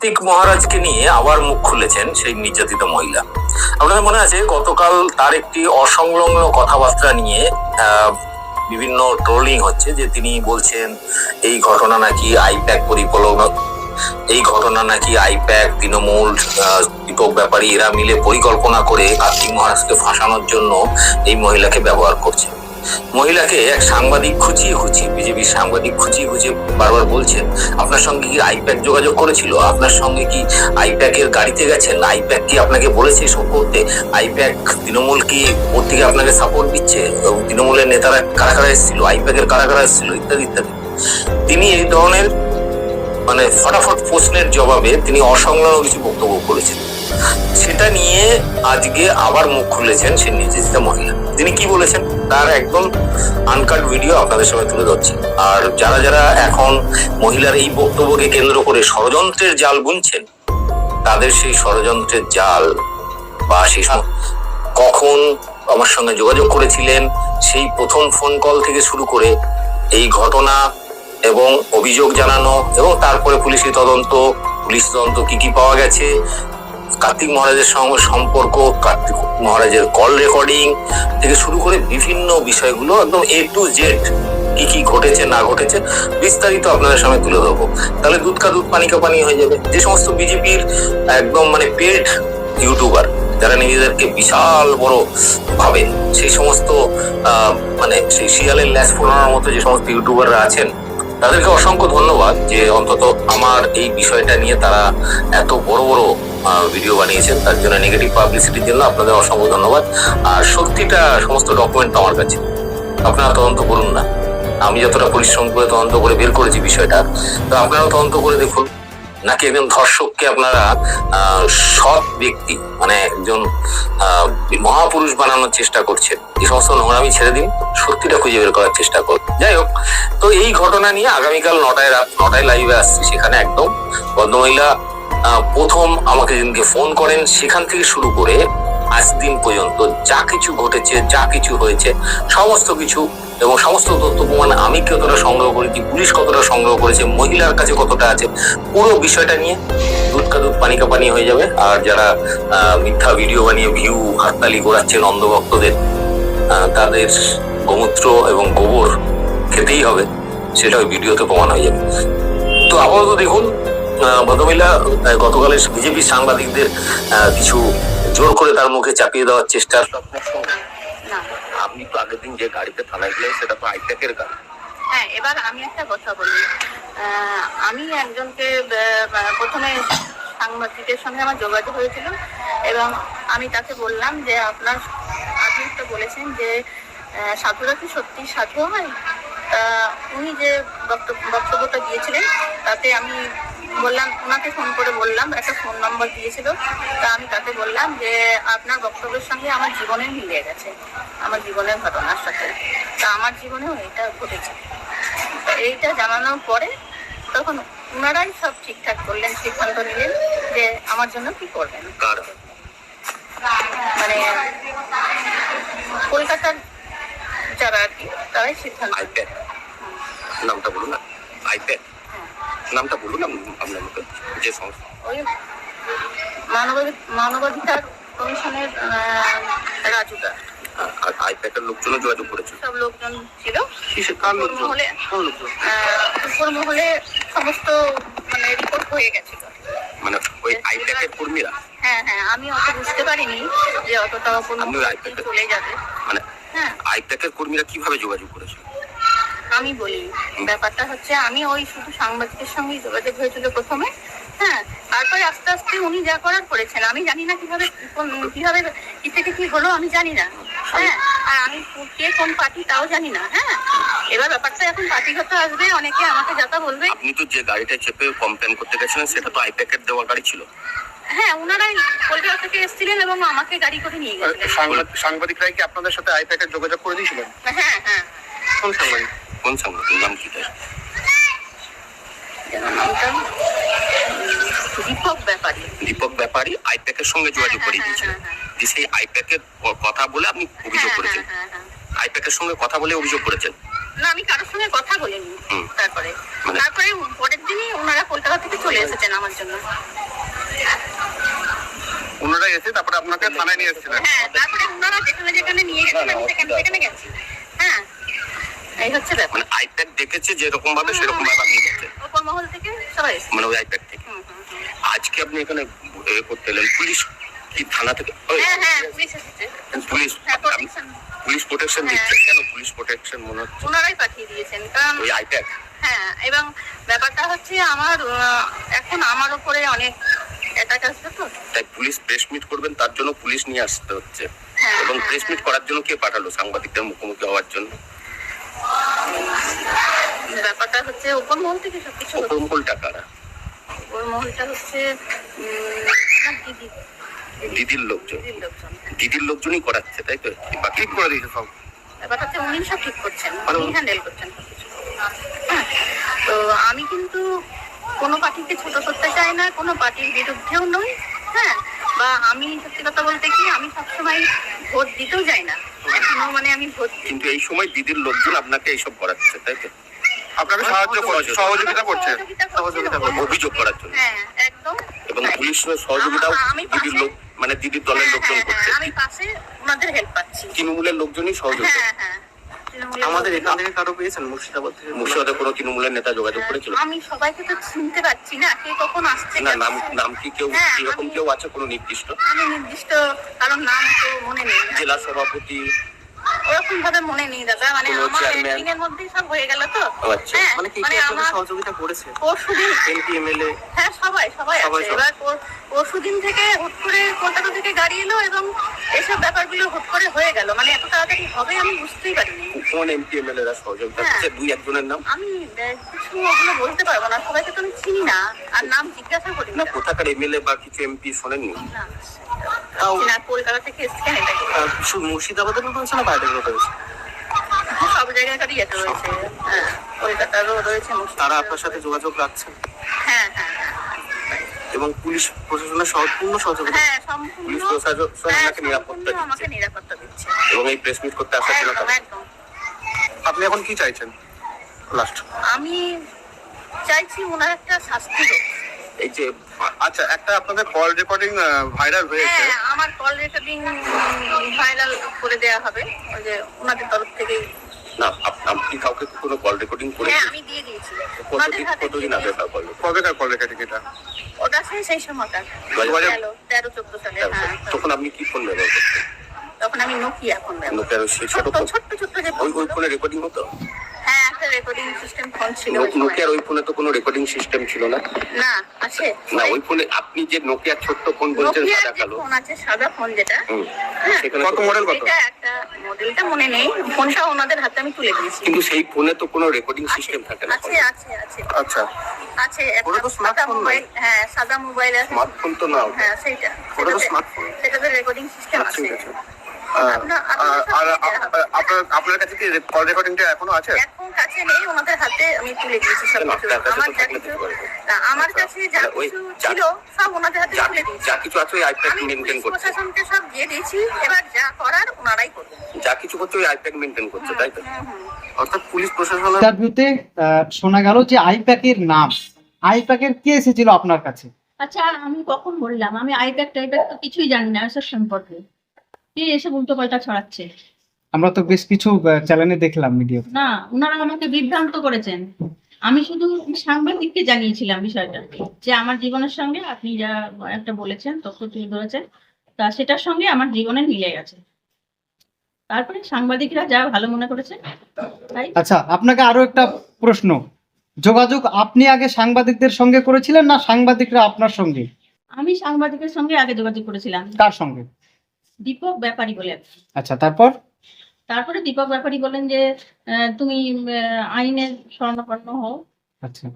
কার্তিক মহারাজকে নিয়ে আবার মুখ খুলেছেন সেই নির্যাতিত মহিলা। আপনাদের মনে আছে, গতকাল তার একটি অসংলগ্ন কথাবার্তা নিয়ে বিভিন্ন ট্রোলিং হচ্ছে যে তিনি বলছেন, এই ঘটনা নাকি আইপ্যাক পরিকল্পনা এই ঘটনা নাকি আইপ্যাক, তৃণমূল দীপক ব্যাপারী, এরা মিলে পরিকল্পনা করে কার্তিক মহারাজকে ফাঁসানোর জন্য এই মহিলাকে ব্যবহার করছে। মহিলাকে এক সাংবাদিক খুঁচিয়ে খুঁচিয়ে বিজেপির সাংবাদিক খুঁচিয়ে খুঁচিয়ে বারবার বলছেন, আপনার সঙ্গে কি আইপ্যাক যোগাযোগ করেছিল? আপনার সঙ্গে কি আইপ্যাকের গাড়িতে গেছেন আইপ্যাক কি আপনাকে বলেছে এসব করতে? আইপ্যাক তৃণমূল কি ওর থেকে আপনাকে সাপোর্ট দিচ্ছে? এবং তৃণমূলের নেতারা কারা কারা এসেছিল? আইপ্যাকের কারা কারা এসেছিল? ইত্যাদি ইত্যাদি। তিনি এই ধরনের মানে ফটাফট প্রশ্নের জবাবে তিনি অসংলগ্ন কিছু বক্তব্য করেছেন। সেটা নিয়ে আজকে আবার মুখ খুলেছেন সে নির্যাতিত মহিলা। তিনি কি বলেছেন? তার একদম আনকাট ভিডিও আপনাদের সামনে তুলে ধরছি। আর যারা যারা এখন মহিলার এই বক্তব্যকে কেন্দ্র করে ষড়যন্ত্রের জাল বুনছেন তাদের সেই ষড়যন্ত্রের জাল বা সেই কখন আমার সঙ্গে যোগাযোগ করেছিলেন, সেই প্রথম ফোন কল থেকে শুরু করে এই ঘটনা এবং অভিযোগ জানানো এবং তারপরে পুলিশি তদন্ত, পুলিশ তদন্ত কি কি পাওয়া গেছে কার্তিক মহারাজের সঙ্গে সম্পর্ক, কার্তিক মহারাজের কল রেকর্ডিং থেকে শুরু করে বিভিন্ন বিষয়গুলো একদম এ টু জেড কি কি ঘটেছে, না ঘটেছে, বিস্তারিত আপনাদের সামনে তুলে ধরবো। তাহলে দুধ কা দুধ, পানি কা পানি হয়ে যাবে। যে সমস্ত বিজেপির একদম মানে পেড ইউটিউবার যারা নিজেদেরকে বিশাল বড় ভাবেন সেই সমস্ত মানে সেই শিয়ালের ল্যাস ফোলানোর মতো যে সমস্ত ইউটিউবাররা আছেন তাদেরকে অসংখ্য ধন্যবাদ যে অন্তত আমার এই বিষয়টা নিয়ে তারা এত বড় বড় ভিডিও বানিয়েছেন। তার জন্য নেগেটিভ পাবলিসিটির জন্য আপনাদের অসংখ্য ধন্যবাদ। আর সত্যিটা, সমস্ত ডকুমেন্ট আমার কাছে। আপনারা তদন্ত করুন না। আমি যতটা পরিশ্রম করে তদন্ত করে বের করেছি বিষয়টা, তো আপনারাও তদন্ত করে দেখুন। নাকি একজন ধর্ষককে আপনারা সৎ ব্যক্তি মানে একজন মহাপুরুষ বানানোর চেষ্টা করছেন? এই সমস্ত নোংরামি ছেড়ে দিন, সত্যিটা খুঁজে বের করার চেষ্টা করুন। যাই হোক, তো এই ঘটনা নিয়ে আগামীকাল নটায় রাত, নটায় লাইভে আসছি সেখানে একদম। ভদ্রমহিলা মহিলা প্রথম আমাকে যেদিনকে ফোন করেন, সেখান থেকে শুরু করে আজ দিন পর্যন্ত যা কিছু ঘটেছে, যা কিছু হয়েছে, সমস্ত কিছু এবং সমস্ত তথ্য প্রমাণ আমি কতটা সংগ্রহ করেছি, পুলিশ কতটা সংগ্রহ করেছে, মহিলার কাছে কতটা আছে, পুরো বিষয়টা নিয়ে দুধকা দুধ, পানি কা পানি হয়ে যাবে। আর যারা মিথ্যা ভিডিও বানিয়ে ভিউ হাততালি করাচ্ছেন অন্ধভক্তদের তাদের গোমূত্র এবং গোবর খেতেই হবে, সেটা ওই ভিডিওতে প্রমাণ হয়ে যাবে। তো আপাতত দেখুন ভদ্রমহিলা আহ, গতকালের বিজেপি সাংবাদিকদের কিছু জোর করে তার মুখে চাপিয়ে দেওয়ার চেষ্টা। না। আপনি তো আগের দিন যে গাড়িতে থানায় গেলেন সেটা তো আইপ্যাকের গাড়ি। হ্যাঁ এবার আমি একটা কথা বলি। আমি একজনকে প্রথমে সাংবাদিকের সঙ্গে আমার যোগাযোগ হয়েছিল এবং আমি তাকে বললাম যে আপনার আপনি একটা বলেছেন যে সাধুরা কি সত্যি সাধু হয়? তা উনি যে বক্তব্য বক্তব্যটা দিয়েছিলেন তাতে আমি বললাম ওনাকে ফোন করে বললাম একটা ফোন নম্বর দিয়েছিল। তা আমি তাকে বললাম যে আপনার বক্তব্যের সঙ্গে আমার জীবনে মিলে গেছে আমার জীবনের ঘটনার সাথে। তা আমার জীবনেও এটা ঘটেছে। এইটা জানানোর পরে তখন ওনারাই সব ঠিকঠাক করলেন সিদ্ধান্ত নিলেন যে আমার জন্য কি করবেন। মানে কলকাতার যারা আর কি তারাই সিদ্ধান্ত নামটা বলুন না। আইপ্যাক নামটা বলুন আপনার মুখে যে সংস্থা। মানবাধিকার কমিশনের রাজুদা আর আইপ্যাকের লোকজনও যোগাযোগ করেছে? সব লোকজন ছিল। লোকজন? মহলে লোকজন? উপর মহলে সমস্ত মানে রিপোর্ট হয়ে গেছিল। মানে ওই আইপ্যাকের কর্মীরা? হ্যাঁ হ্যাঁ আমি অত বুঝতে পারিনি যে অতটা চলে যাবে। মানে হ্যাঁ। আইপ্যাকের কর্মীরা কীভাবে যোগাযোগ করেছে আমি বলি। ব্যাপারটা হচ্ছে আমি ওই শুধু সাংবাদিকের সঙ্গে যোগাযোগ হয়েছিল প্রথমে হ্যাঁ তারপরে আস্তে আস্তে উনি যা করার করেছেন। আমি জানি না কীভাবে কীভাবে কি থেকে কি হলো আমি জানি না। হ্যাঁ আর আমি কে কোন পার্টি তাও জানি না হ্যাঁ। এবার ব্যাপারটা এখন পার্টিগত আসবে অনেকে আমাকে যাতা বলবে। আপনি তো যে গাড়িটায় চেপে কমপ্লেন করতে গেছিলেন সেটা তো আইপ্যাকের দেওয়া গাড়ি ছিল। হ্যাঁ ওনারাই কলকাতা থেকে এসেছিলেন এবং আমাকে গাড়ি করে নিয়ে গেছিলেন। সাংবাদিক সাংবাদিকরাই কি আপনাদের সাথে আইপ্যাকের যোগাযোগ করে দিয়েছিলেন? হ্যাঁ হ্যাঁ। কোন সাংবাদিক? কোন সাংবাদিক নাম কি তার যেন দীপক ব্যাপারী দীপক ব্যাপারী আইপ্যাকের সঙ্গে যোগাযোগ করে দিয়েছিলেন যে সেই আইপ্যাকের কথা বলে আপনি অভিযোগ হ্যাঁ, করেছেন। হ্যাঁ, হ্যাঁ, হ্যাঁ। আইপ্যাকের সঙ্গে কথা বলে অভিযোগ করেছেন। না আমি কারোর সঙ্গে কথা বলিনি। তারপরে। মানে- তারপরে পরের দিনই ওনারা কলকাতা থেকে চলে এসেছেন আমার জন্য। ওনারা এসে তারপরে আপনাকে থানায় নিয়ে এসেছিলেন? হ্যাঁ তারপরে ওনারা যেখানে যেখানে নিয়ে গেছেন আমি সেখানে সেখানে গেছি। হ্যাঁ এই হচ্ছে ব্যাপার। মানে আইপ্যাড দেখেছে যেরকম ভাবে সেরকম ভাবে আপনি ওপর মহল থেকে সবাই মানে ওই আইপ্যাড থেকে। আজকে আপনি এখানে এ করতে এলেন। পুলিশ কি থানা থেকে? হ্যাঁ হ্যাঁ পুলিশ এসেছে। পুলিশ। হ্যাঁ প্রোটেকশন পুলিশ প্রোটেকশন। দিচ্ছে। কেন পুলিশ প্রোটেকশন মনে হচ্ছে? ওনারাই পাঠিয়ে দিয়েছেন কারণ ওই আইপ্যাড হ্যাঁ এবং ব্যাপারটা হচ্ছে আমার এখন আমার উপরে অনেক অ্যাটাক আসবে তো। তাই পুলিশ প্রেস মিট করবেন তার জন্য পুলিশ নিয়ে আসতে হচ্ছে। এবং প্রেস মিট করার জন্য কে পাঠালো? সাংবাদিকদের মুখোমুখি হওয়ার জন্য? ব্যাপারটা হচ্ছে উপর মহল থেকে সবকিছু হচ্ছে। উপরমহল টাকারা উপর মহলটা হচ্ছে দিদি। দিদির লোকজন। দিদির লোকজনই করাচ্ছে তাই তো? বাকি ঠিক করে দিয়েছে সব। ব্যাপারটা হচ্ছে উনি সব ঠিক করছেন মানে উনি হ্যান্ডেল করছেন। হ্যাঁ, তো আমি কিন্তু কোনো পার্টিকে ছোট করতে চাই না কোনো পার্টির বিরুদ্ধেও নই হ্যাঁ? বা আমি সত্যি কথা বলতে কি আমি সবসময় ভোট দিতেও যাই না। এখনও মানে আমি কিন্তু এই সময় দিদির লোকজন আপনাকে এইসব করাচ্ছে তাই তো? আপনাকে সাহায্য করছে। সহযোগিতা করছে। সহযোগিতা করছে। অভিযোগ করার জন্য। হ্যাঁ একদম। এবং তাই। পুলিশ সহযোগিতাও দিদির লোক মানে দিদির দলের হ্যাঁ, লোকজন হ্যাঁ, করছে। হ্যাঁ, আমি পাশে ওনাদের হেল্প পাচ্ছি। তৃণমূলের লোকজনই সহযোগিতা হ্যাঁ হ্যাঁ। আমাদের এখান থেকে কারও পেয়েছেন মুর্শিদাবাদ থেকে? মুর্শিদাবাদে কোনো তৃণমূলের নেতা যোগাযোগ করেছিল? আমি সবাইকে তো চিনতে পারছি না কে কখন আসছে না নাম নাম কি কেউ হ্যাঁ, এরকম কেউ আছে কোনো নির্দিষ্ট? আমি নির্দিষ্ট কারণ নাম তো মনে নেই। জেলা সভাপতি? ওরকম ভাবে মনে নেই দাদা মানে আমার এর মধ্যেই সব হয়ে গেল তো। আচ্ছা। হ্যাঁ মানে কি মানে কি আপনাদের আমার সহযোগিতা করেছে? পরশুদিন এমপি এমএলএ? হ্যাঁ সবাই সবাই সবাই আছে। এবার পরশুদিন থেকে হুট করে কলকাতা থেকে গাড়ি এলো এবং এইসব ব্যাপারগুলো হুট করে হয়ে গেল। মানে এত তাড়াতাড়ি হবে আমি বুঝতেই পারিনি। কোন এমপি এমএলএ রা সহযোগিতা হ্যাঁ। করছে দুই একজনের নাম। আমি কিছু ওগুলো বলতে পারব না সবাইকে তো আমি চিনি না আর নাম জিজ্ঞাসা করি না কোথাকার এমএলএ বা কিছু এমপি শোনেননি? না, না কলকাতা থেকে এসছেন এটা? শুধু মুর্শিদাবাদের লোক হয়েছে না বাইরের লোক হয়েছে সব জায়গাকারই এটা রয়েছে। হ্যাঁ কলকাতারও রয়েছে তারা আপনার সাথে যোগাযোগ রাখছেন? হ্যাঁ হ্যাঁ হ্যাঁ। এবং পুলিশ প্রশাসনের সম্পূর্ণ সহযোগিতা হ্যাঁ সম্পূর্ণ পুলিশ প্রশাসন হ্যাঁ, নিরাপত্তা আমাকে নিরাপত্তা দিচ্ছে। এবং এই প্রেস মিট করতে আসার জন্য আপনি এখন কি চাইছেন? লাস্ট আমি চাইছি ওনার একটা শাস্তি হোক। এই যে আচ্ছা একটা আপনাদের কল রেকর্ডিং ভাইরাল হয়েছে। হ্যাঁ আমার কল রেকর্ডিং ভাইরাল করে দেওয়া হবে। ওই যে ওনাদের তরফ থেকে না আপ- আপনি কাউকে কি কোনো কল রেকর্ডিং করে হ্যাঁ আমি দিয়ে দিয়েছি। কতদিন কতদিন আগে দিয়েছি। কল কবেকার কল রেকর্ডিং এটা? ওটা সেই সেই তেরো তেরো চোদ্দ সালে। হ্যাঁ। তখন আপনি কি ফোন ব্যবহার করতেন? তখন আমি নোকিয়া ফোন সেই ছোট ছোট্ট ছোট্ট যে ওই ওই ফোনে রেকর্ডিং হতো? হ্যাঁ একটা রেকর্ডিং সিস্টেম ফোন ছিল নোকিয়ার ওই ফোনে তো কোনো রেকর্ডিং সিস্টেম ছিল না? না আছে। না ওই ফোনে আপনি যে নোকিয়ার ছোট্ট ফোন বলছেন সাদা কালো। ফোন আছে সাদা ফোন যেটা হ্যাঁ, কত মডেল কত? এটা একটা মডেলটা মনে নেই। ফোনটা ওনাদের হাতে আমি তুলে দিয়েছি। কিন্তু সেই ফোনে তো কোনো রেকর্ডিং সিস্টেম থাকে না আছে আছে আছে। আচ্ছা। আছে একটা তো মোবাইল হ্যাঁ সাদা মোবাইল আছে। স্মার্টফোন তো না হ্যাঁ সেইটা। ওটা তো smartphone। সেটাতে রেকর্ডিং সিস্টেম আছে। আপনার- আর কাছে কি কল রেকর্ডিংটা এখনও আছে? এখন কাছে নেই ওনাদের হাতে আমি তুলে দিয়েছি সব কিছু। আপনার কাছে আমার যা থাকলে কিছু দিতে পারবে। না, আমার কাছে যা কিছু ছিল সব ওনাদের হাতে যা তুলে দিয়েছি। যা কিছু আছে ওই আইপ্যাড আমি মেনটেন করছে। প্রশাসনকে সব দিয়ে দিয়েছি এবার যা করার ওনারাই যা কিছু করছে ওই আইপ্যাড মেনটেন করছে তাই তো? হুম হুম অর্থাৎ পুলিশ ইন্টারভিউতে আহ, শোনা গেল যে আইপ্যাকের নাম। আইপ্যাকের কে এসেছিল আপনার কাছে? আচ্ছা আমি কখন বললাম? আমি আইপ্যাক টাইপ্যাক তো কিছুই জানি না এসব সম্পর্কে। কে এসে উল্টো পাল্টা ছড়াচ্ছে। আমরা তো বেশ কিছু চ্যানেলে দেখলাম ভিডিও না ওনারা আমাকে বিভ্রান্ত করেছেন। আমি শুধু সাংবাদিককে জানিয়েছিলাম বিষয়টা যে আমার জীবনের সঙ্গে আপনি যা একটা বলেছেন তথ্য তুলে ধরেছেন তা সেটার সঙ্গে আমার জীবনের মিলে গেছে। তারপরে সাংবাদিকরা যা ভালো মনে করেছে তাই। আচ্ছা আপনাকে আরও একটা প্রশ্ন। যোগাযোগ আপনি আগে সাংবাদিকদের সঙ্গে করেছিলেন না সাংবাদিকরা আপনার সঙ্গে? আমি সাংবাদিকের সঙ্গে আগে যোগাযোগ করেছিলাম। কার সঙ্গে? দীপক ব্যাপারী বলে আচ্ছা তারপর? তারপরে দীপক ব্যাপারী বলেন যে তুমি আইনের স্বর্ণপন্ন হও। আচ্ছা।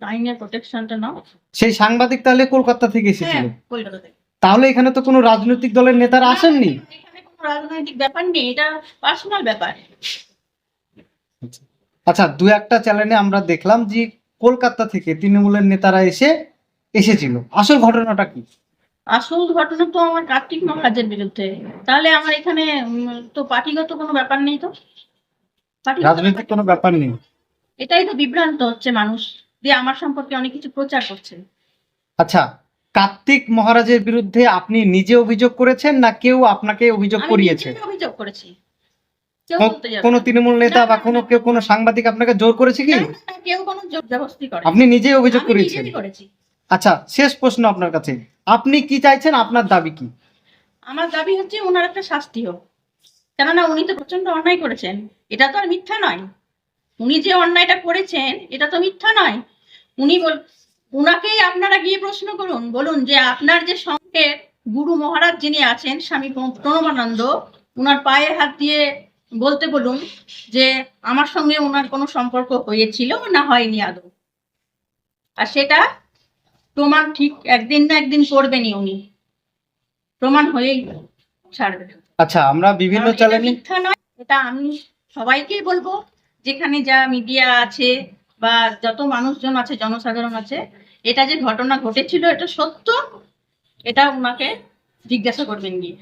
আইনের প্রোটেকশনটা নাও। সেই সাংবাদিক তাহলে কলকাতা থেকে এসেছিল? হ্যাঁ কলকাতা থেকে। তাহলে এখানে তো কোনো রাজনৈতিক দলের নেতারা আসেননি? এখানে কোনো রাজনৈতিক ব্যাপার নেই এটা পার্সোনাল ব্যাপার। আচ্ছা দু একটা চ্যানেলে আমরা দেখলাম যে কলকাতা থেকে তৃণমূলের নেতারা এসে এসেছিল। আসল ঘটনাটা কি? আসল ঘটনা তো আমার কার্তিক মহারাজের বিরুদ্ধে। তাহলে আমার এখানে তো পার্টিগত কোনো ব্যাপার নেই তো? রাজনৈতিক কোনো ব্যাপার নেই। এটাই তো বিভ্রান্ত হচ্ছে মানুষ দিয়ে আমার সম্পর্কে অনেক কিছু প্রচার করছে। আচ্ছা কার্তিক মহারাজের বিরুদ্ধে আপনি নিজে অভিযোগ করেছেন না কেউ আপনাকে অভিযোগ করিয়েছে? অভিযোগ করেছি। কোনো তৃণমূল নেতা বা কোনো কেউ কোনো সাংবাদিক আপনাকে জোর করেছে কি? কেউ কোনো জোর জবরদস্তি করে আপনি নিজেই অভিযোগ করেছেন করেছি। আচ্ছা শেষ প্রশ্ন আপনার কাছে। আপনি কি চাইছেন? আপনার দাবি কি? আমার দাবি হচ্ছে ওনার একটা শাস্তি হোক। কেননা উনি তো প্রচণ্ড অন্যায় করেছেন। এটা তো আর মিথ্যা নয়। উনি যে অন্যায়টা করেছেন, এটা তো মিথ্যা নয়। উনি বল উনাকেই আপনারা গিয়ে প্রশ্ন করুন। বলুন যে আপনার যে সঙ্গে গুরু মহারাজ যিনি আছেন, স্বামী প্রণবানন্দ, উনার পায়ে হাত দিয়ে বলতে বলুন যে আমার সঙ্গে ওনার কোনো সম্পর্ক হয়েছিল না হয়নি আদৌ। আর সেটা প্রমাণ ঠিক একদিন না একদিন করবেনই উনি। প্রমাণ হয়েই ছাড়বে। আচ্ছা আমরা বিভিন্ন চ্যানেলে মিথ্যা নয় এটা আমি সবাইকেই বলব যেখানে যা মিডিয়া আছে বা যত মানুষজন আছে জনসাধারণ আছে এটা যে ঘটনা ঘটেছিল এটা সত্য এটা ওনাকে জিজ্ঞাসা করবেন গিয়ে।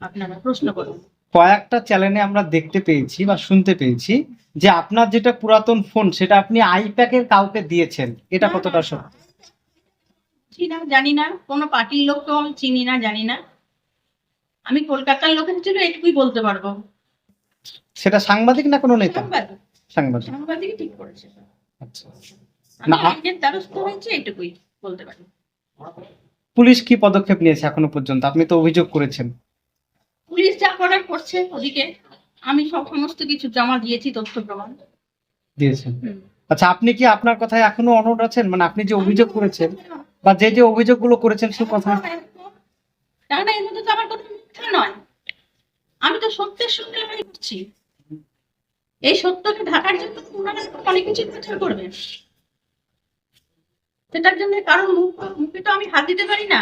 আপনারা প্রশ্ন করুন। কয়েকটা চ্যানেলে আমরা দেখতে পেয়েছি বা শুনতে পেয়েছি যে আপনার যেটা পুরাতন ফোন সেটা আপনি আইপ্যাকের কাউকে দিয়েছেন এটা কতটা সত্য? চিনি না জানি না। কোনো পার্টির লোককেও আমি চিনি না জানি না। আমি কলকাতার লোক হিসেবে এটুকুই বলতে পারব। সেটা সাংবাদিক না কোনো নেতা? সাংবাদিক। সাংবাদিক। সাংবাদিক ঠিক করেছে। আচ্ছা। না, আইনের দ্বারস্থ হয়েছে এটুকুই বলতে পারি। পুলিশ কি পদক্ষেপ নিয়েছে এখনও পর্যন্ত? আপনি তো অভিযোগ করেছেন। পুলিশ যা করার করছে ওদিকে। আমি সব সমস্ত কিছু জমা দিয়েছি তথ্য প্রমাণ। দিয়েছেন। আচ্ছা আপনি কি আপনার কথায় এখনও অনড় আছেন? মানে আপনি যে অভিযোগ করেছেন বা যে যে অভিযোগগুলো করেছেন সে কথা না এর মধ্যে তো আমার কোনো মিথ্যা নয়। আমি তো সত্যের সঙ্গে লড়াই করছি। এই সত্যকে ঢাকার জন্য অনেক কিছু প্রচার করবেন সেটার জন্য কারণ মুখে তো আমি হাত দিতে পারি না।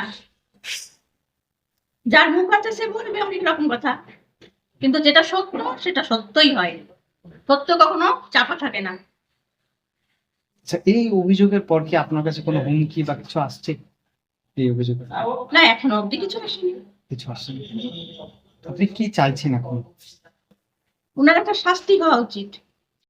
যার মুখ আছে সে বলবে অনেক রকম কথা। কিন্তু যেটা সত্য, সেটা সত্যই হয়। সত্য কখনো চাপা থাকে না। আচ্ছা এই অভিযোগের পর কি আপনার কাছে কোনো হুমকি বা কিছু আসছে? এই অভিযোগ? না এখন অবধি কিছু আসেনি। কিছু আসেনি। আপনি কি চাইছেন এখন? ওনার একটা শাস্তি হওয়া উচিত।